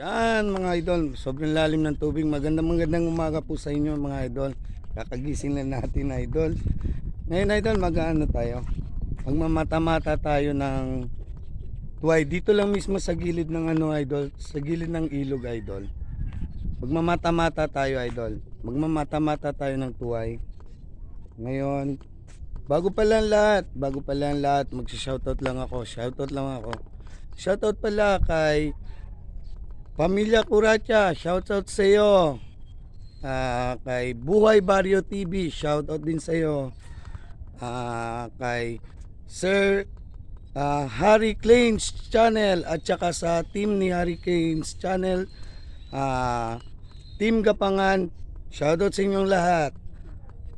Yan mga idol, sobrang lalim ng tubig. Magandang magandang umaga po sa inyo mga idol. Kakagising na natin idol. Ngayon idol, mag-ano tayo? Magmamata-mata tayo ng tuway. Dito lang mismo sa gilid ng ano idol, sa gilid ng ilog idol. Magmamata-mata tayo idol. Magmamata-mata tayo ng tuway. Ngayon, bago pala ang lahat, bago pala ang lahat, magsa-shoutout lang ako. Shoutout lang ako. Shoutout pala kay Pamilya Kuracha, shoutout sa iyo. Ah, kay Buhay Barrio TV, shoutout din sa iyo. Ah, kay Sir ah, Harry Claims Channel at saka sa team ni Harry Claims Channel, ah, Team Gapangan, shoutout sa inyong lahat.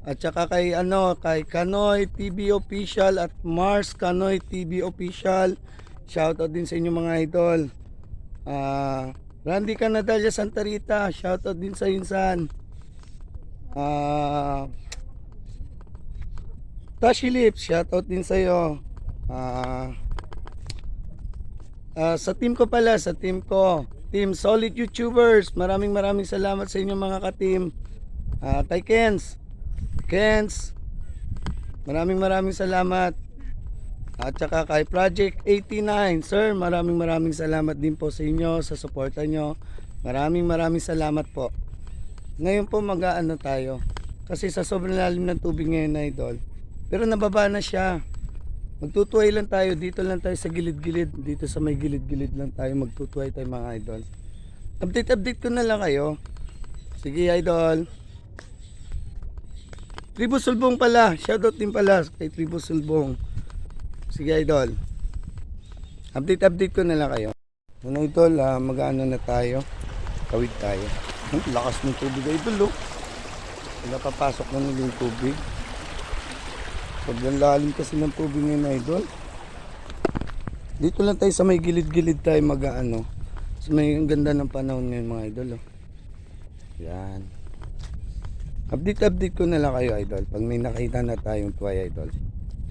At saka kay ano, kay Kanoy TV Official at Mars Kanoy TV Official. Shoutout din sa inyo mga idol. Ah, Randy Canadalia Santa Rita, shoutout din sa insan. Ah, Tashi Lips, shoutout din sa iyo. Ah, ah, sa team ko pala, sa team ko, Team Solid YouTubers, maraming maraming salamat sa inyo mga ka-team. Ah, kay Kens, Kens, maraming maraming salamat. At saka kay Project 89, sir, maraming maraming salamat din po sa inyo, sa suporta nyo. Maraming maraming salamat po. Ngayon po mag-aano tayo. Kasi sa sobrang lalim ng tubig ngayon na idol. Pero nababa na siya. Magtutuway lang tayo. Dito lang tayo sa gilid-gilid. Dito sa may gilid-gilid lang tayo. Magtutuway tayo mga idol. Update-update ko na lang kayo. Sige idol. Tribo Sulbong pala. Shoutout din pala kay Tribo Sulbong. Sige idol. Update update ko na lang kayo. Ano idol, ah, mag-ano na tayo. Tawid tayo. Ang lakas ng tubig idol oh. Napapasok na nila yung tubig. Sobrang lalim kasi ng tubig ngayon idol. Dito lang tayo sa may gilid-gilid tayo mag-ano. Sa may ang ganda ng panahon ngayon mga idol oh. Yan. Update update ko na lang kayo idol. Pag may nakita na tayong tuway idol.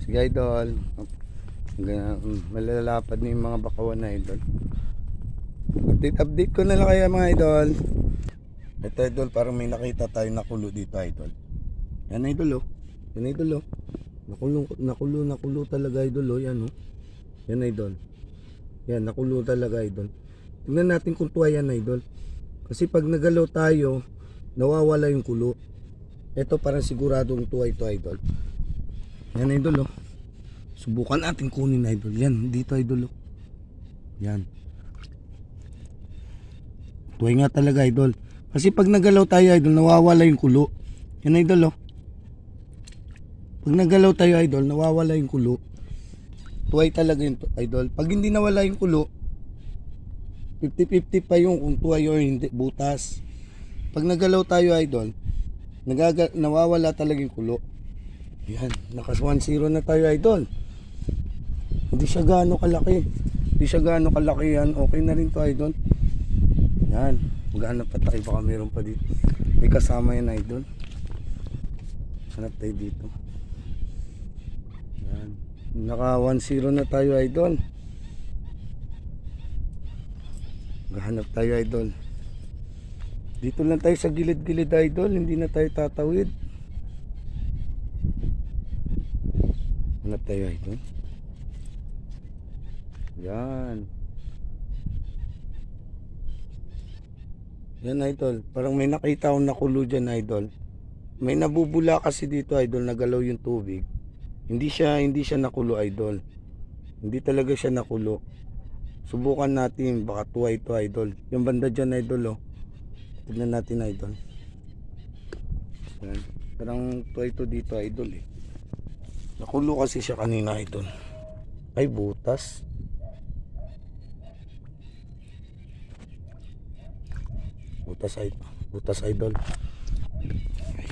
Sige idol. Mm, malalapad na mga bakawan na idol. Update update ko na lang kayo mga idol. Ito idol, parang may nakita tayo nakulo dito idol. Yan idol oh. Yan idol oh. Nakulo, nakulo, nakulo talaga idol oh. Yan oh. Yan idol. Yan, nakulo talaga idol. Tingnan natin kung tuwa yan idol. Kasi pag nagalaw tayo, nawawala yung kulo. Ito parang siguradong tuwa ito idol. Yan idol oh. Subukan natin kunin idol. Yan, dito idol. Yan. Tuway nga talaga idol. Kasi pag nagalaw tayo idol, nawawala yung kulo. Yan idol oh. Pag nagalaw tayo idol, nawawala yung kulo. Tuway talaga yung idol. Pag hindi nawala yung kulo, 50-50 pa yung kung tuway or hindi, butas. Pag nagalaw tayo idol, nagaga, nawawala talaga yung kulo. Yan, nakas 1-0 na tayo idol. Hindi siya gaano kalaki. Hindi siya gaano kalaki yan. Okay na rin to idol. Yan. Maghanap pa tayo. Baka meron pa dito. May kasama yan idol. Hanap tayo dito. Yan. Naka 1-0 na tayo idol. Maghanap tayo idol. Dito lang tayo sa gilid-gilid idol. Hindi na tayo tatawid. Hanap tayo idol. Yan. Yan idol. Parang may nakita akong nakulo dyan idol. May nabubula kasi dito idol. Nagalaw yung tubig. Hindi siya, hindi siya nakulo idol. Hindi talaga siya nakulo. Subukan natin. Baka tuwa ito idol. Yung banda dyan idol oh. Tignan natin idol. Yan. Parang tuwa ito dito idol eh. Nakulo kasi siya kanina idol. Ay butas. Butas idol. Butas idol. Ay.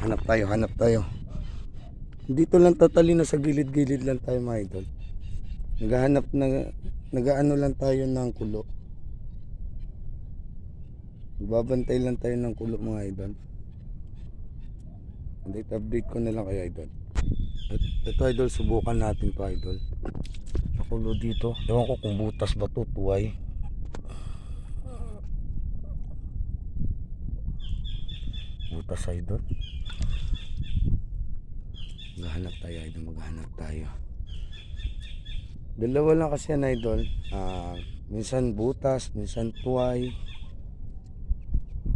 Hanap tayo, hanap tayo. Dito lang tatali na sa gilid-gilid lang tayo mga idol. Naghahanap na nagaano lang tayo ng kulo. Babantay lang tayo ng kulo mga idol. Update update ko na lang kay idol. At ito idol, subukan natin to idol. Nakulo dito. Ewan ko kung butas ba to, tuway. Butas idol. Maghanap tayo idol, maghanap tayo. Dalawa lang kasi yan idol. Ah, minsan butas, minsan tuway.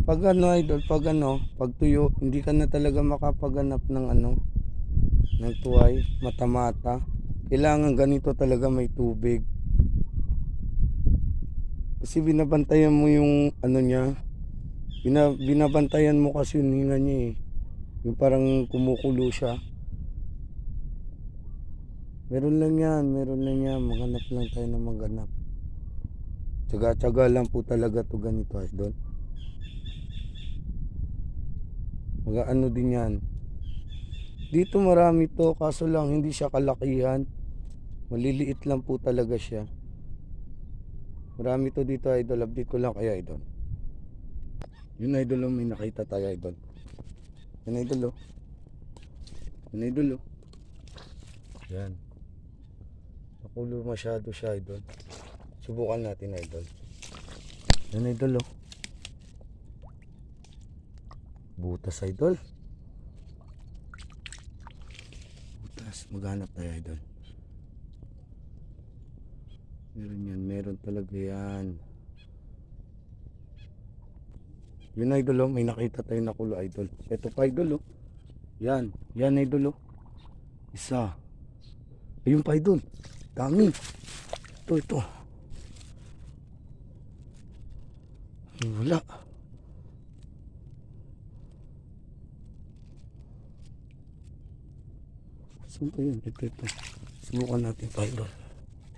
Pag ano idol, pag ano, pag tuyo, hindi ka na talaga makapaganap ng ano, ng tuway, mata-mata. Kailangan ganito talaga may tubig. Kasi binabantayan mo yung ano niya, bina, binabantayan mo kasi yung hinga niya eh. Yung parang kumukulo siya. Meron lang yan, meron lang yan. Maghanap lang tayo ng maghanap. Tsaga-tsaga lang po talaga to ganito idol. Mga ano din yan. Dito marami to, kaso lang hindi siya kalakihan. Maliliit lang po talaga siya. Marami to dito idol, update ko lang kaya idol. Yun idol, oh, may nakita tayo idol. Yun idol oh. Yun idol oh. Yan. Nakulo masyado siya idol. Subukan natin idol. Yan idol oh. Butas idol. Butas. Maghanap tayo idol. Meron yan. Meron talaga yan. Yun idol oh. May nakita tayo na kulo idol. Ito pa idol oh. Yan. Yan idol oh. Isa. Ayun pa idol. Dami. Ito, ito. Ay, wala. Saan pa yun? Ito, ito. Subukan natin pa idol.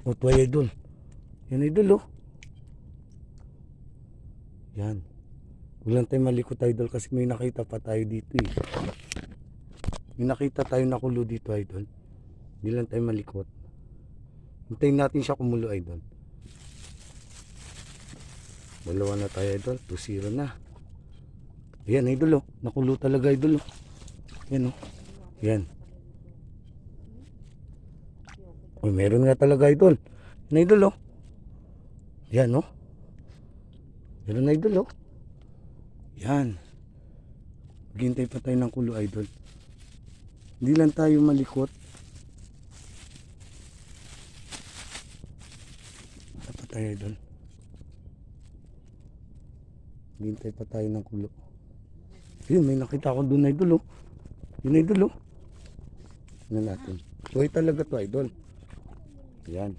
Ito idol. Yan idol oh. Yan. Huwag lang malikot idol kasi may nakita pa tayo dito eh. May nakita tayo na kulo dito idol. Hindi lang tayo malikot. Hintayin natin siya kumulo idol. Dalawa na tayo idol. 2-0 na. Ayan idol oh. Nakulo talaga idol oh. Yan oh. Yan. Oh, meron nga talaga idol. Yan idol oh. Yan oh. Meron na idol oh. Yan. Maghintay pa tayo ng kulo idol. Hindi lang tayo malikot. Dapat tayo idol. Maghintay pa tayo ng kulo. Yun, may nakita ko doon idol oh. Yun idol oh. Tingnan natin. Buhay talaga to idol. Yan.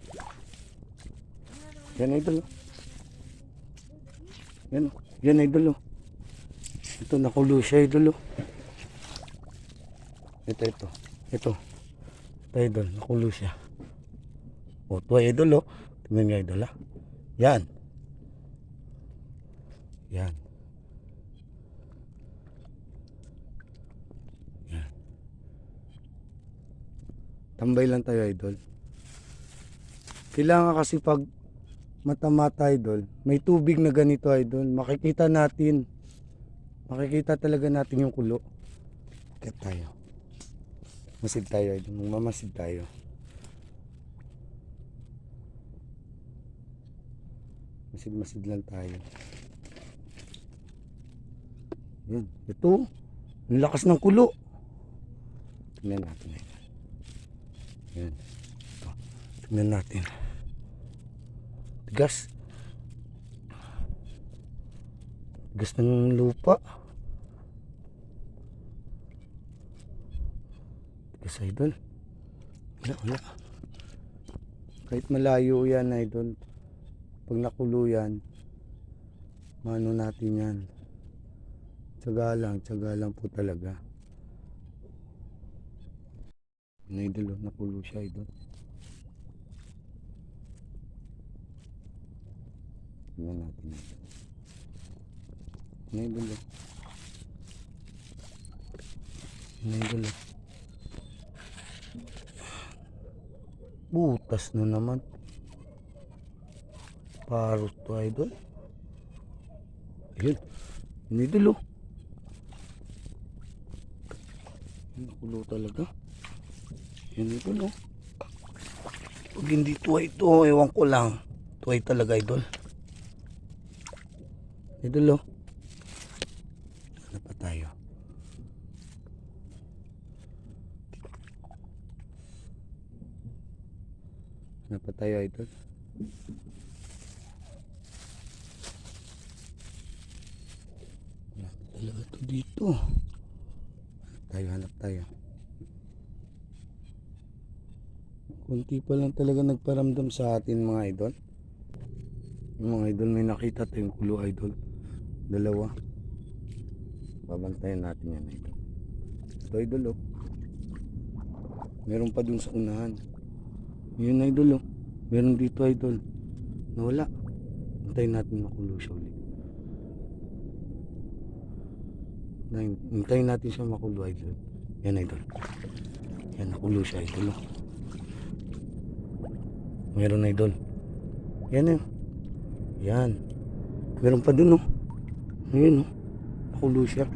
Yan idol oh. Yan oh. Yan idol oh. Ito nakulo siya idol oh. Ito ito. Ito. Ito idol, nakulo siya. O, ay idol oh. Tingnan niya idol ah. Yan. Yan. Yan. Tambay lang tayo idol. Kailangan kasi pag mata-mata idol, may tubig na ganito idol, makikita natin. Makikita talaga natin yung kulo. Kaya tayo. Masid tayo idol, magmamasid tayo. Masid-masid lang tayo. Yan, ito. Ang lakas ng kulo. Tingnan natin. Yan. Ito. Tingnan natin. Tigas. Tigas ng lupa. Tigas idol. Wala, wala. Kahit malayo yan idol. Pag nakulo yan, mano natin yan. Tsaga lang, tsaga lang po talaga. Yun idol, oh, nakulo siya idol. Tingnan natin ito. May dulo. May dulo. Butas na naman. Parot to idol. Ayun. May dulo. Nakulo talaga. Yan ito no. Pag hindi tuway ito, ewan ko lang. Tuway talaga idol. Idol oh. Ano pa tayo? Tayo idol. Wala talaga to dito. Hanap tayo, hanap tayo. Kunti pa lang talaga nagparamdam sa atin mga idol. Yung mga idol may nakita tayong kulo idol. Dalawa. Babantayan natin yan idol. Ito idol oh. Meron pa dun sa unahan. Yun idol oh. Meron dito idol. Nawala. Hintayin natin makulo siya ulit. Hintayin- natin siya makulo idol. Yan idol. Yan nakulo siya idol oh. Meron idol. Yan eh. Yan. Meron pa dun oh. Ayun oh. Nakulo siya.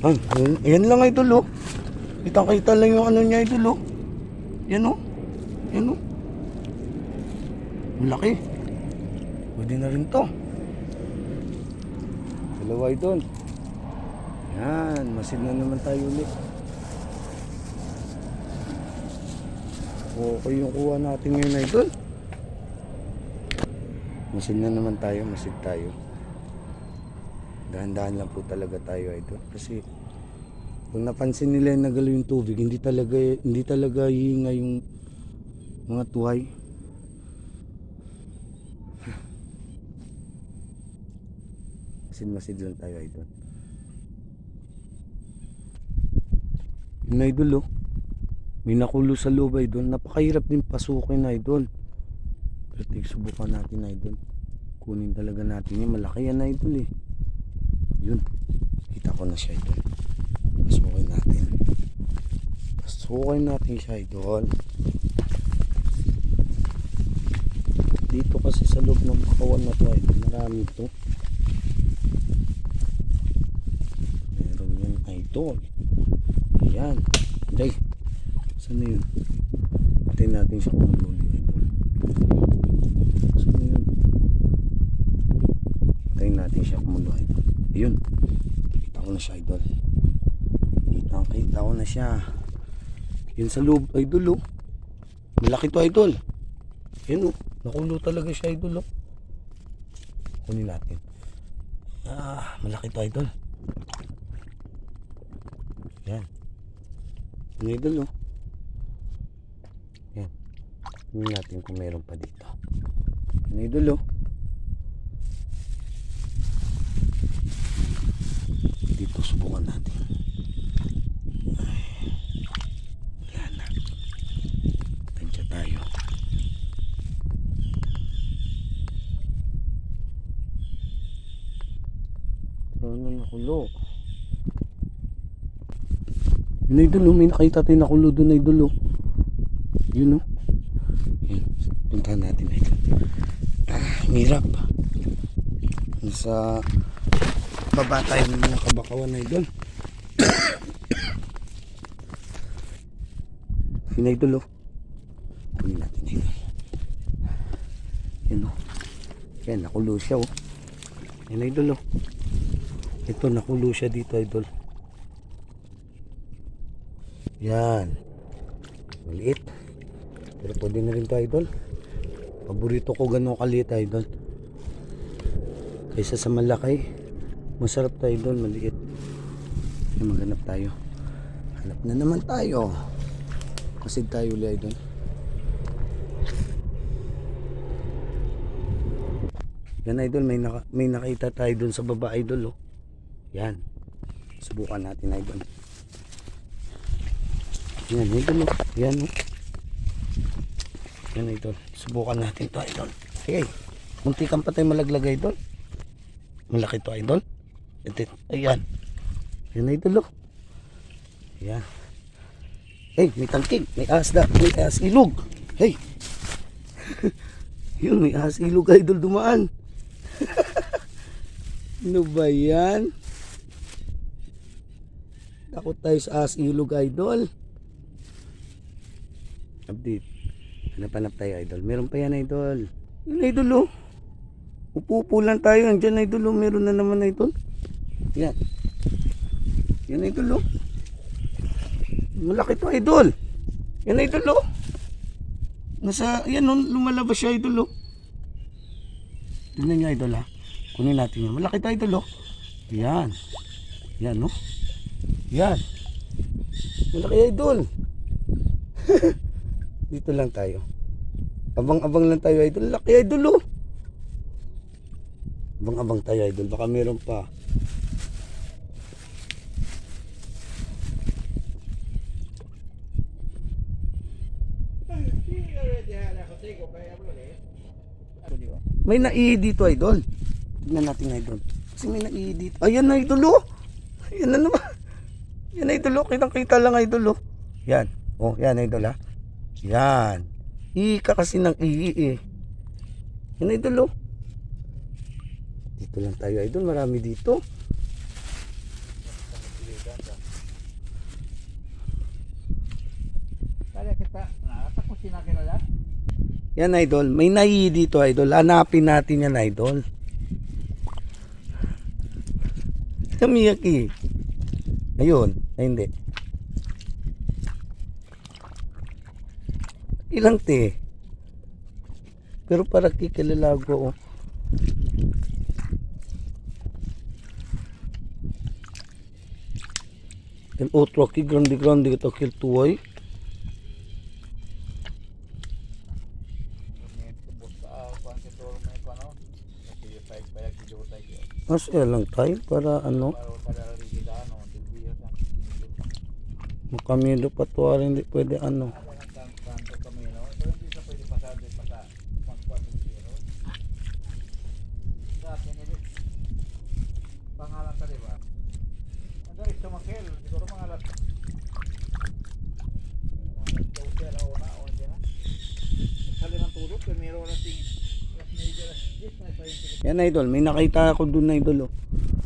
Yan, yan lang idol oh. Kitang kita lang yung ano niya idol oh. Yan oh. Yan oh. Malaki. Pwede na rin to. Dalawa idol. Yan, masid na naman tayo ulit. Okay yung kuha natin ngayon idol. Masid na naman tayo, masid tayo. Dahan-dahan lang po talaga tayo idol. Kasi kung napansin nila yung nagalaw yung tubig, hindi talaga hindi talaga hihinga yung mga tuhay. Masid-masid lang tayo idol. Yung idol oh. May nakulo sa loob idol. Napakahirap din pasukin idol. Pero tig subukan natin idol. Kunin talaga natin yan. Malaki yan idol eh. Yun. Kita ko na siya idol. Pasukin natin. Pasukin natin siya idol. Dito kasi sa loob ng bakawan na to idol. Marami to. Meron yan idol. Yan. Day. Saan na yun? Patayin natin siya kung luli idol. Saan yun? Patayin natin siya kung luli idol. Ayun. Kita ko na siya idol. Kita kita ko na siya. Yun sa loob idol oh. Malaki to idol. Yan oh. Nakulo talaga siya idol oh. Kunin natin. Ah, malaki to idol. Yan. Yung idol oh. Yan. Tingnan natin kung meron pa dito. Yung idol oh. Dito subukan natin. Ay. Wala na. Tansya tayo. Ano nakulo? Yun idol oh, may nakita tayo nakulo doon idol oh. Yun oh. Yun, puntahan natin idol. Ah, hirap. Nasa baba tayo ng mga kabakawan idol. Yun idol oh. Kunin natin idol. Yan oh. Yan, nakulo siya oh. Yan idol oh. Ito, nakulo siya dito idol. Yan. Maliit. Pero pwede na rin to idol. Paborito ko ganun kaliit idol. Kaysa sa malaki. Masarap to idol, maliit. Yan, maghanap tayo. Hanap na naman tayo. Masid tayo ulit idol. Yan idol, may, naka, may nakita tayo dun sa baba idol oh. Yan. Subukan natin idol. Yan idol oh. Yan oh. Yan idol. Subukan natin to idol. Sige. Muntikan pa tayo malaglag idol. Malaki to idol. Ayan. Yan idol oh. Yan. Hey, may tangkig. May asda. May as ilog. Hey. Yun, may ahas ilog idol dumaan. ano ba yan? Takot tayo sa ahas ilog idol. Update. Hanap-hanap tayo idol. Meron pa yan idol. Yan idol oh. Upo-upo lang tayo. Andyan idol oh. Meron na naman idol. Yan. Yan idol oh. Malaki to idol. Yan idol oh. Nasa, yan oh, lumalabas siya idol oh. Tingnan nyo idol ha. Kunin natin yan. Malaki to idol oh. Yan. Yan oh. Yan. Malaki idol. Dito lang tayo. Abang-abang lang tayo idol. Laki idol oh. Abang-abang tayo idol. Baka meron pa. May naihi dito idol. Tignan natin idol. Kasi may naihi dito. Ayan na idol oh. Ayan na naman. Yan idol oh. Kitang kita lang idol oh. Yan. Oh, yan idol ha. Yan. Ihi ka kasi ng ihi eh. Yan idol oh. Dito lang tayo idol. Marami dito. Yan idol. May naihi dito idol. Hanapin natin yan idol. Miyaki. Ayun. Ay hindi. Ilang te. Pero para kikilalago oh. El otro aquí grande grande que toque el pay kido tayo. Masaya lang tayo para ano. Para para rigida no, dilbiyo sa. Makamilo pa to ano. Ano. Pero hindi pwede ni pangalan ka di ba? Ang dari sa makel, siguro mga alas. Mga alas 12 o na o na. Sa limang tulog, pero meron na ting alas media, alas 10 na pa yung Yan idol, may nakita ako dun na idol oh.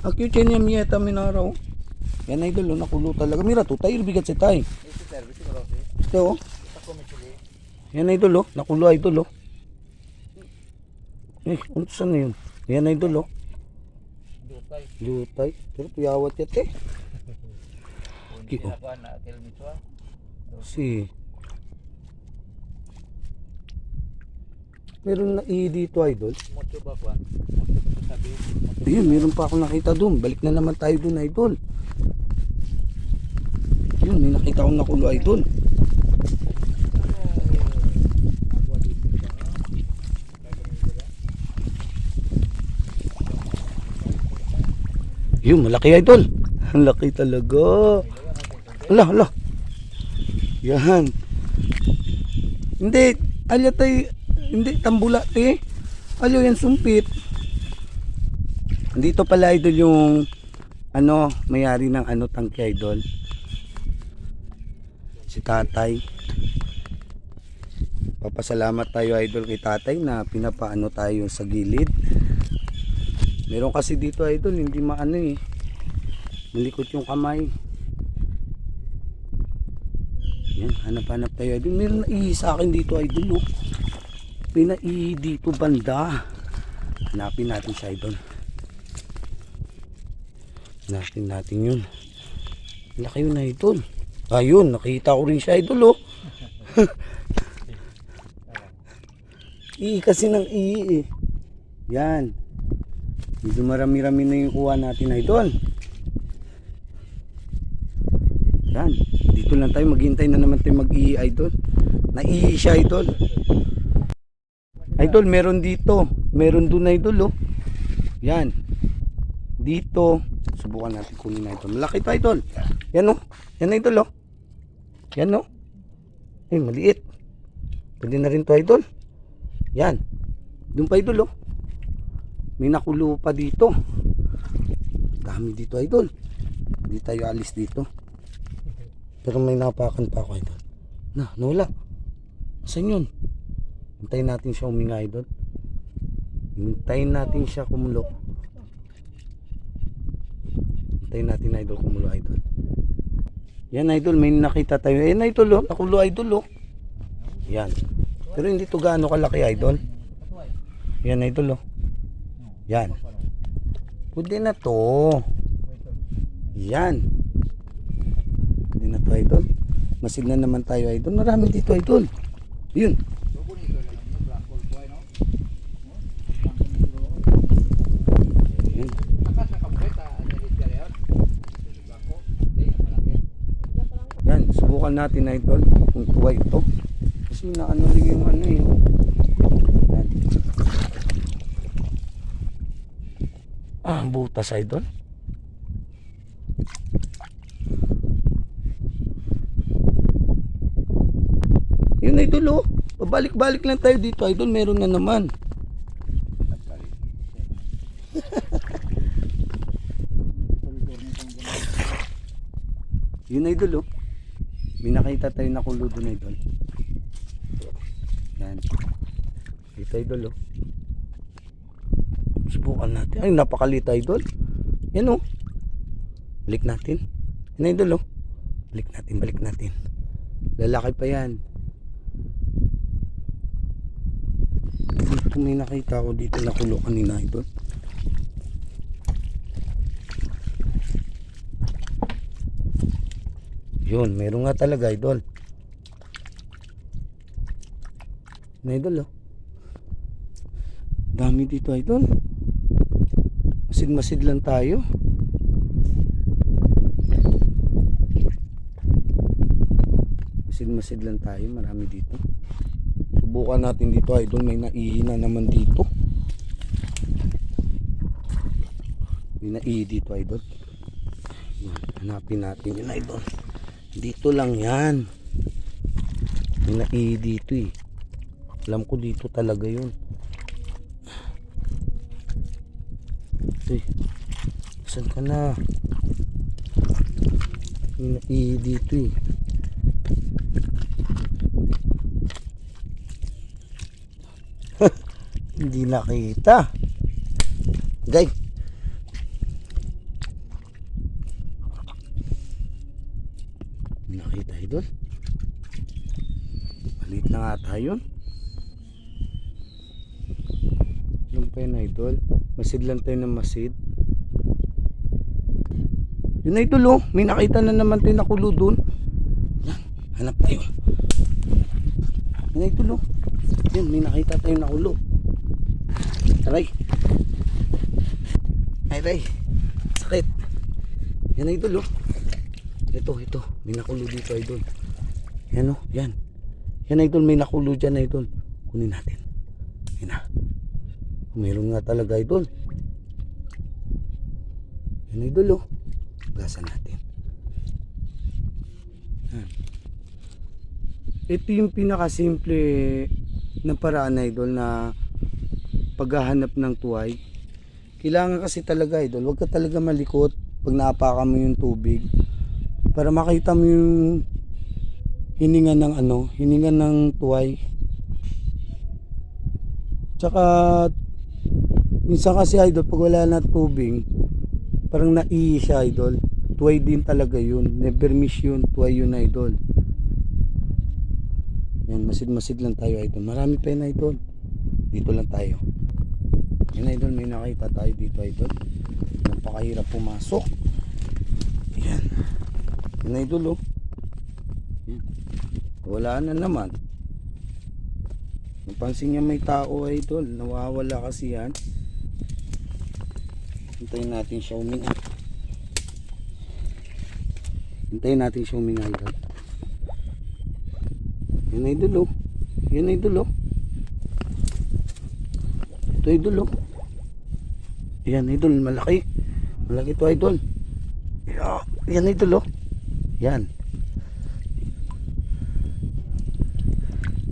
Akyo chen yung miyeta minaraw. Yan idol oh, nakulo talaga. Mira to, tayo bigat si tay. Ito oh. Yan idol oh, nakulo idol oh. Eh, saan na yun? Yan idol oh. Dutay. Lutay. Pero tuyawat yat eh. Kiko. Si. Meron na i dito idol. Mocho ba kuha? Mocho ba sabi? Ayun, meron pa ako nakita doon. Balik na naman tayo doon idol. Yun, may nakita akong ko ba? Yun, malaki idol. Ang laki talaga. Ala, ala. Yan. Hindi, alya tay, hindi, tambula te. Alyo yan sumpit. Dito pala idol yung ano, mayari ng ano tangki idol. Si tatay. Papasalamat tayo idol kay tatay na pinapaano tayo sa gilid. Meron kasi dito idol, hindi maano eh. Malikot yung kamay. Yan, hanap-hanap tayo idol. Meron na ihi sa akin dito idol oh. May naihi dito banda. Hanapin natin siya idol. Hanapin natin yun. Laki yun idol. Ayun, nakita ko rin siya idol oh. ihi kasi ng ihi eh. Yan. Medyo marami-rami na yung kuha natin idol. Yan. Dito lang tayo. Maghintay na naman tayo mag-ihi idol. Naihi siya idol. Idol, meron dito. Meron doon idol oh. Yan. Dito. Subukan natin kunin na idol. Malaki to idol. Yan oh. Yan idol oh. Yan oh. Eh, maliit. Pwede na rin to idol. Yan. Doon pa idol oh. May nakulo pa dito. Dami dito idol. Hindi tayo alis dito. Pero may napakan pa ako idol. Na, nawala. Saan yun? Hintayin natin siya huminga idol. Hintayin natin siya kumulo. Hintayin natin idol kumulo idol. Yan idol, may nakita tayo. Yan idol oh, nakulo idol oh. Yan. Pero hindi to gaano kalaki idol. Yan idol oh. Yan. Pwede na to. Yan. Pwede na to idol. Masid na naman tayo idol. Marami dito idol. Yun. So, bonito lang yung blanco buhay, no? No? Blanco negro. Yun. Saka sa kampeta, dalit ka rin. Sa blanco. Hindi, ang malaki. Yan, subukan natin idol kung tuwa ito. Kasi naano rin yung ano yun. Yan. Ah, butas idol. Yun idol oh. Pabalik-balik lang tayo dito idol. Meron na naman. Yun idol oh. May nakita tayo na kulo doon idol. Yan. Dito idol oh. Subukan natin. Ay napakalita idol. Yan oh. Balik natin. Yan idol oh. Balik natin, balik natin. Lalaki pa yan. Dito may nakita ko dito na kulo kanina idol. Yun, meron nga talaga idol. Na idol oh. Dami dito idol. Masid-masid lang tayo. Masid-masid lang tayo, marami dito. Subukan natin dito idol, may naihina naman dito. May naihi dito idol. Hanapin natin yun idol. Dito lang yan. May naihi dito eh. Alam ko dito talaga yun. Eh. Saan ka na? May naihi dito eh. Hindi nakita. Gay. Nakita idol. Malit na tayo. Yung pa yun idol. Masid lang tayo ng masid. Yun idol oh. May nakita na naman tayo nakulo. Yan. Hanap tayo. Yun idol oh. Yan. May nakita tayo nakulo. Aray. Aray. Sakit. Yan idol oh. Ito, ito. May nakulo dito, idol. Yan o, yan. Yan, idol. May nakulo dyan, idol. Kunin natin. Yan na. Meron nga talaga, idol. Yan, idol, oh. Gasan natin. Yan. Ito yung pinakasimple na paraan, idol, na paghahanap ng tuway. Kailangan kasi talaga, idol. Huwag ka talaga malikot pag naapakan mo yung tubig para makita mo yung hininga ng ano, hininga ng tuway. Tsaka minsan kasi idol pag wala na tubig, parang naihi siya idol. Tuway din talaga yun. Never miss yun. Tuway yun idol. Yan, masid-masid lang tayo idol. Marami pa yun idol. Dito lang tayo. Yan idol, may nakita tayo dito idol. Napakahirap pumasok. Yan. Yan idol oh. Wala na naman. Napansin niya may tao ay idol. Nawawala kasi yan. Hintayin natin siya huminga. Hintayin natin siya huminga idol. Yan na idol oh. Yan na idol oh. Ito idol oh. Yan idol malaki. Malaki to idol. Yan idol oh. Yan.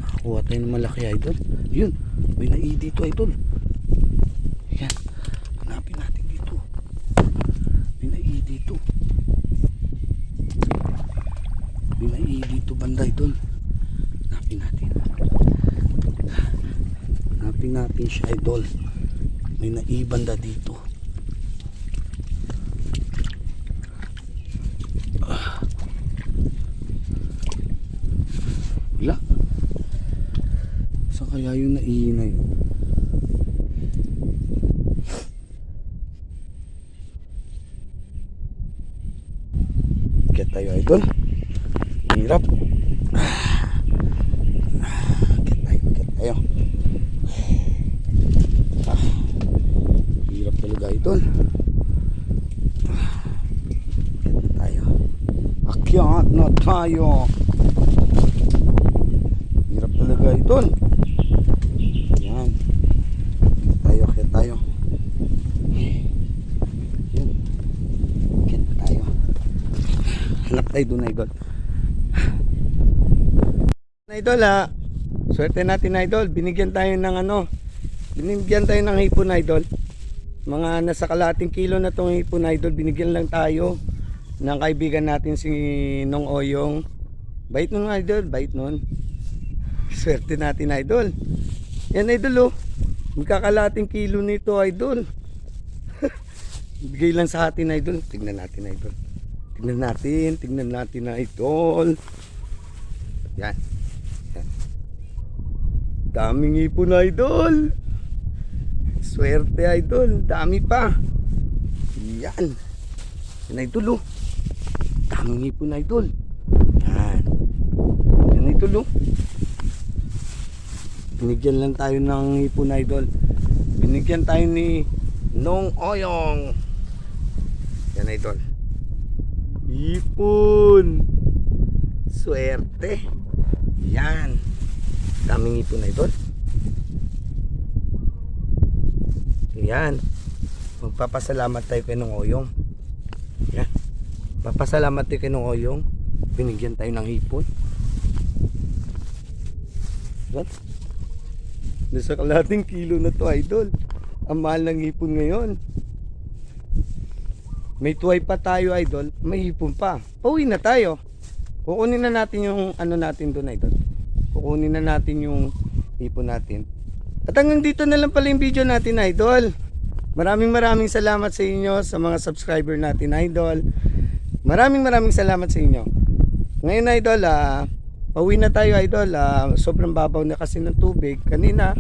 Nakakuha tayo ng malaki idol. Yun. May nai dito idol. Yan. Hanapin natin dito. May nai dito. May nai dito banda idol. Hanapin natin. Hanapin natin siya idol. May nai banda dito. Wala. Kaya yung naihi na yun? Get tayo idol. Ngayon Hirap. Get tayo, get tayo. Ah, hirap talaga idol. Get na tayo. Akyat na tayo. Hirap talaga idol. Yan. Get tayo, get tayo. Yan. Get tayo. Hanap tayo doon idol. Idol ha. Swerte natin idol. Binigyan tayo ng ano. Binigyan tayo ng hipon idol. Mga nasa kalating kilo na tong hipon idol. Binigyan lang tayo ng kaibigan natin si Nong Oyong. Bait nun idol. Bait nun. Swerte natin idol. Yan idol oh. Magkakalating kilo nito idol. Bigay lang sa atin idol. Tingnan natin idol. Tingnan natin. Tingnan natin idol. Yan. Daming ipon idol. Swerte idol. Dami pa. Yan. Yan idol oh. Daming ipon idol. Yan. Yan idol oh. Binigyan lang tayo ng ipon idol. Binigyan tayo ni Nong Oyong. Yan idol. Ipon. Swerte. Yan. Daming ipon idol. Yan. Magpapasalamat tayo kay Nong Oyong. Yan. Papasalamat tayo kay Nong Oyong. Binigyan tayo ng ipon. Yan. Nasa kalating kilo na to idol. Ang mahal ng ipon ngayon. May tuway pa tayo idol, may ipon pa. Pauwi na tayo. Kukunin na natin yung ano natin doon idol. Kukunin na natin yung ipon natin. At hanggang dito na lang pala yung video natin idol. Maraming maraming salamat sa inyo sa mga subscriber natin idol. Maraming maraming salamat sa inyo. Ngayon idol, ah, pauwi na tayo idol. Ah, sobrang babaw na kasi ng tubig. Kanina,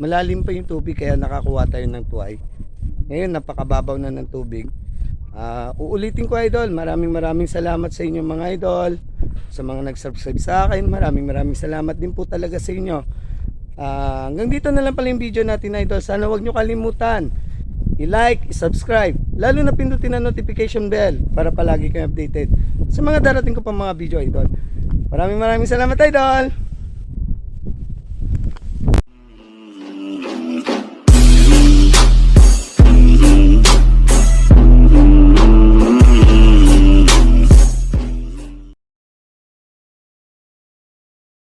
malalim pa yung tubig kaya nakakuha tayo ng tuway. Ngayon, napakababaw na ng tubig. Ah, uulitin ko idol, maraming maraming salamat sa inyo mga idol. Sa mga nag-subscribe sa akin, maraming maraming salamat din po talaga sa inyo. Ah, hanggang dito na lang pala yung video natin idol. Sana wag nyo kalimutan i-like, i-subscribe, lalo na pindutin ang notification bell para palagi kayo updated sa mga darating ko pang mga video idol. Maraming maraming salamat idol.